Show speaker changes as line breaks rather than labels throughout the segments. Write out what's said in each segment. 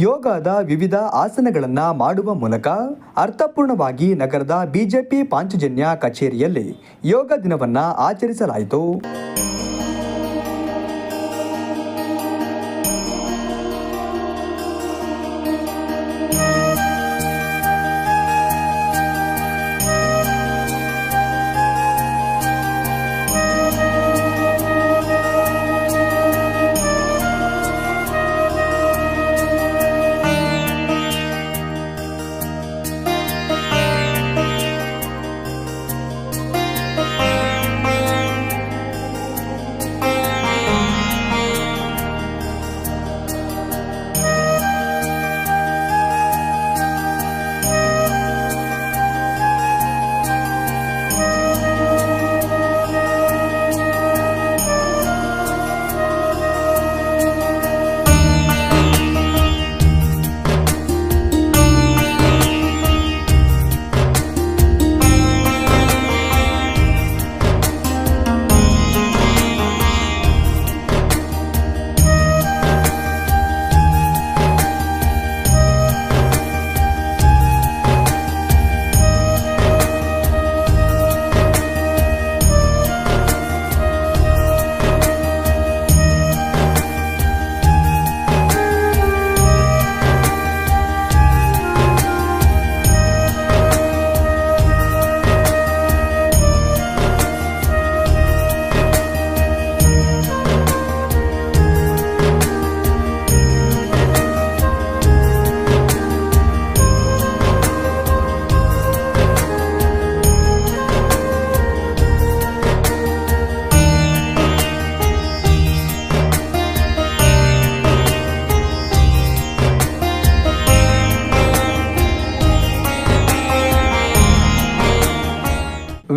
ಯೋಗದ ವಿವಿಧ ಆಸನಗಳನ್ನು ಮಾಡುವ ಮೂಲಕ ಅರ್ಥಪೂರ್ಣವಾಗಿ ನಗರದ ಬಿಜೆಪಿ ಪಾಂಚಜನ್ಯ ಕಚೇರಿಯಲ್ಲಿ ಯೋಗ ದಿನವನ್ನು ಆಚರಿಸಲಾಯಿತು.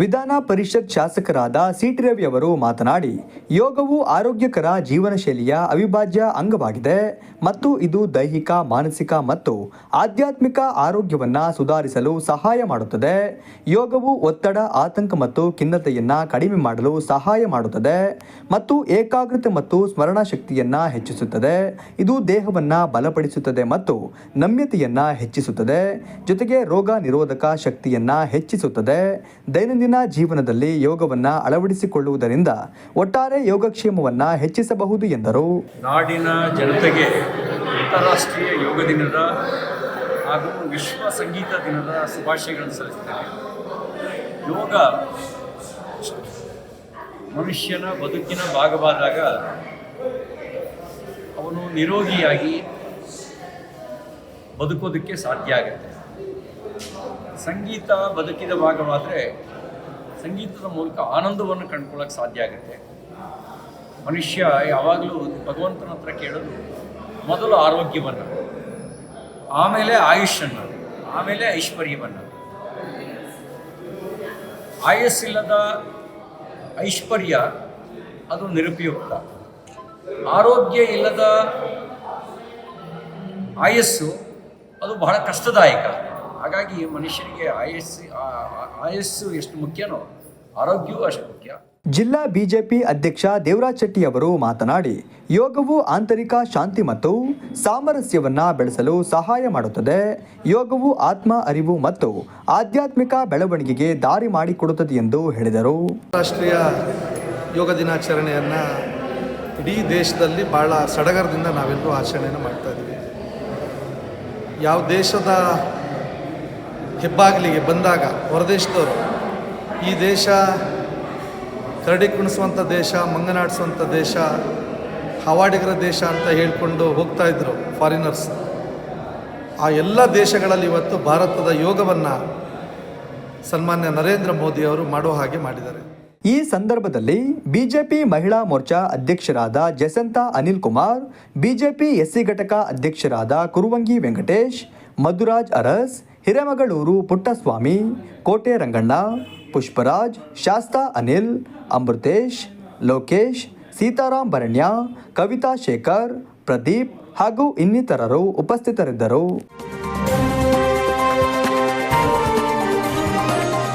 ವಿಧಾನ ಪರಿಷತ್ ಶಾಸಕರಾದ ಸಿಟಿ ರವಿ ಅವರು ಮಾತನಾಡಿ, ಯೋಗವು ಆರೋಗ್ಯಕರ ಜೀವನ ಶೈಲಿಯ ಅವಿಭಾಜ್ಯ ಅಂಗವಾಗಿದೆ ಮತ್ತು ಇದು ದೈಹಿಕ, ಮಾನಸಿಕ ಮತ್ತು ಆಧ್ಯಾತ್ಮಿಕ ಆರೋಗ್ಯವನ್ನು ಸುಧಾರಿಸಲು ಸಹಾಯ ಮಾಡುತ್ತದೆ. ಯೋಗವು ಒತ್ತಡ, ಆತಂಕ ಮತ್ತು ಖಿನ್ನತೆಯನ್ನು ಕಡಿಮೆ ಮಾಡಲು ಸಹಾಯ ಮಾಡುತ್ತದೆ ಮತ್ತು ಏಕಾಗ್ರತೆ ಮತ್ತು ಸ್ಮರಣ ಶಕ್ತಿಯನ್ನು ಹೆಚ್ಚಿಸುತ್ತದೆ. ಇದು ದೇಹವನ್ನು ಬಲಪಡಿಸುತ್ತದೆ ಮತ್ತು ನಮ್ಯತೆಯನ್ನು ಹೆಚ್ಚಿಸುತ್ತದೆ. ಜೊತೆಗೆ ರೋಗ ನಿರೋಧಕ ಶಕ್ತಿಯನ್ನು ಹೆಚ್ಚಿಸುತ್ತದೆ. ದೈನಂದಿನ ಜೀವನದಲ್ಲಿ ಯೋಗವನ್ನ ಅಳವಡಿಸಿಕೊಳ್ಳುವುದರಿಂದ ಒಟ್ಟಾರೆ ಯೋಗಕ್ಷೇಮವನ್ನು ಹೆಚ್ಚಿಸಬಹುದು ಎಂದರು.
ನಾಡಿನ ಜನತೆಗೆ ಅಂತಾರಾಷ್ಟ್ರೀಯ ಯೋಗ ದಿನದ ಹಾಗೂ ವಿಶ್ವ ಸಂಗೀತ ದಿನದ ಶುಭಾಶಯಗಳನ್ನು ಸಲ್ಲಿಸುತ್ತೇನೆ. ಯೋಗ ಮನುಷ್ಯನ ಬದುಕಿನ ಭಾಗವಾದಾಗ ಅವನು ನಿರೋಗಿಯಾಗಿ ಬದುಕೋದಕ್ಕೆ ಸಾಧ್ಯ ಆಗುತ್ತೆ. ಸಂಗೀತ ಬದುಕಿದ ಭಾಗವಾದರೆ ಸಂಗೀತದ ಮೂಲಕ ಆನಂದವನ್ನು ಕಂಡುಕೊಳ್ಳೋಕೆ ಸಾಧ್ಯ ಆಗುತ್ತೆ. ಮನುಷ್ಯ ಯಾವಾಗಲೂ ಭಗವಂತನ ಹತ್ರ ಕೇಳೋದು ಮೊದಲು ಆರೋಗ್ಯವನ್ನು, ಆಮೇಲೆ ಆಯುಷನ್ನು ಆಮೇಲೆ ಐಶ್ವರ್ಯವನ್ನು. ಆಯಸ್ಸಿಲ್ಲದ ಐಶ್ವರ್ಯ ಅದು ನಿರುಪಯುಕ್ತ. ಆರೋಗ್ಯ ಇಲ್ಲದ ಆಯಸ್ಸು ಅದು ಬಹಳ ಕಷ್ಟದಾಯಕ. ಹಾಗಾಗಿ ಮನುಷ್ಯನಿಗೆ ಆಯಸ್ಸು ಆಯಸ್ಸು ಎಷ್ಟು ಮುಖ್ಯನೋ ಆರೋಗ್ಯವೂ ಅಷ್ಟು ಮುಖ್ಯ.
ಜಿಲ್ಲಾ ಬಿಜೆಪಿ ಅಧ್ಯಕ್ಷ ದೇವರಾಜ್ ಶೆಟ್ಟಿ ಅವರು ಮಾತನಾಡಿ ಯೋಗವು ಆಂತರಿಕ ಶಾಂತಿ ಮತ್ತು ಸಾಮರಸ್ಯವನ್ನ ಬೆಳೆಸಲು ಸಹಾಯ ಮಾಡುತ್ತದೆ. ಯೋಗವು ಆತ್ಮ ಅರಿವು ಮತ್ತು ಆಧ್ಯಾತ್ಮಿಕ ಬೆಳವಣಿಗೆಗೆ ದಾರಿ ಮಾಡಿಕೊಡುತ್ತದೆ ಎಂದು ಹೇಳಿದರು.
ರಾಷ್ಟ್ರೀಯ ಯೋಗ ದಿನಾಚರಣೆಯನ್ನು ಇಡೀ ದೇಶದಲ್ಲಿ ಭಾಳ ಸಡಗರದಿಂದ ನಾವೆಲ್ಲರೂ ಆಚರಣೆಯನ್ನು ಮಾಡ್ತಾ ಇದ್ದೀವಿ ಯಾವ ದೇಶದ ಹೆಬ್ಬಾಗಿಲಿಗೆ ಬಂದಾಗ ಹೊರದೇಶದವರು ಈ ದೇಶ ಕರಡಿ ಕುಣಿಸುವಂಥ ದೇಶ ಮಂಗನಾಡಿಸುವಂಥ ದೇಶ, ಹವಾಡಿಗರ ದೇಶ ಅಂತ ಹೇಳಿಕೊಂಡು ಹೋಗ್ತಾ ಇದ್ರು ಫಾರಿನರ್ಸ್ ಆ ಎಲ್ಲ ದೇಶಗಳಲ್ಲಿ ಇವತ್ತು ಭಾರತದ ಯೋಗವನ್ನು ಸನ್ಮಾನ್ಯ ನರೇಂದ್ರ ಮೋದಿ ಅವರು ಮಾಡೋ ಹಾಗೆ ಮಾಡಿದ್ದಾರೆ.
ಈ ಸಂದರ್ಭದಲ್ಲಿ ಬಿಜೆಪಿ ಮಹಿಳಾ ಮೋರ್ಚಾ ಅಧ್ಯಕ್ಷರಾದ ಜಸಂತ ಅನಿಲ್ ಕುಮಾರ್, ಬಿಜೆಪಿ ಎಸ್ಸಿ ಘಟಕ ಅಧ್ಯಕ್ಷರಾದ ಕುರುವಂಗಿ ವೆಂಕಟೇಶ್, ಮಧುರಾಜ್ ಅರಸ್ ಹಿರೇಮಗಳೂರು ಪುಟ್ಟಸ್ವಾಮಿ ಕೋಟೆ ರಂಗಣ್ಣ ಪುಷ್ಪರಾಜ್, ಶಾಸ್ತಾ ಅನಿಲ್, ಅಮೃತೇಶ್, ಲೋಕೇಶ್ ಸೀತಾರಾಮ್ ಭರಣ್ಯ, ಕವಿತಾ ಶೇಖರ್, ಪ್ರದೀಪ್ ಹಾಗೂ ಇನ್ನಿತರರು ಉಪಸ್ಥಿತರಿದ್ದರು.